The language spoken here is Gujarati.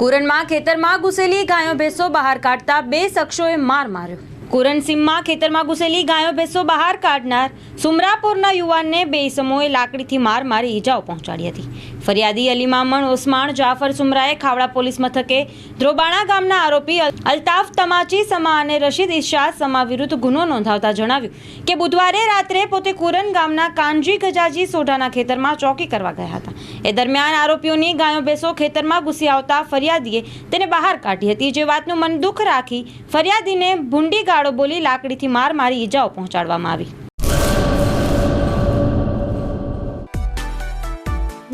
કુરનમાં ખેતરમાં ઘૂસેલી ગાયો ભેંસો બહાર કાઢતા બે શખ્સોએ માર માર્યો. કુરન સીમમાં ખેતરમાં ઘૂસેલી ગાયો ભેંસો બહાર કાઢનાર સુમરાપુરના યુવાનને બે ઇસમોએ લાકડીથી માર મારી ઈજાઓ પહોંચાડી હતી. ફરિયાદી અલી મામણ ઓસમાણ જાફર સુમરાએ ખાવડા પોલીસ મથકે ધ્રોબાણા ગામના આરોપી અલ્તાફ તમાચી, સમા અને રશીદ ઇશાદ સમા વિરુદ્ધ ગુનો નોંધાવતા જણાવ્યું કે બુધવારે રાત્રે પોતે કુરન ગામના કાનજી ગજાજી સોઢાના ખેતરમાં ચોકી કરવા ગયા હતા. એ દરમિયાન આરોપીઓની ગાયો ભેંસો ખેતરમાં ઘૂસી આવતા ફરિયાદીએ તેને બહાર કાઢી હતી, જે વાતનું મન દુઃખ રાખી ફરિયાદીને ભૂંડી ગાળો બોલી લાકડીથી માર મારી ઈજાઓ પહોંચાડવામાં આવી.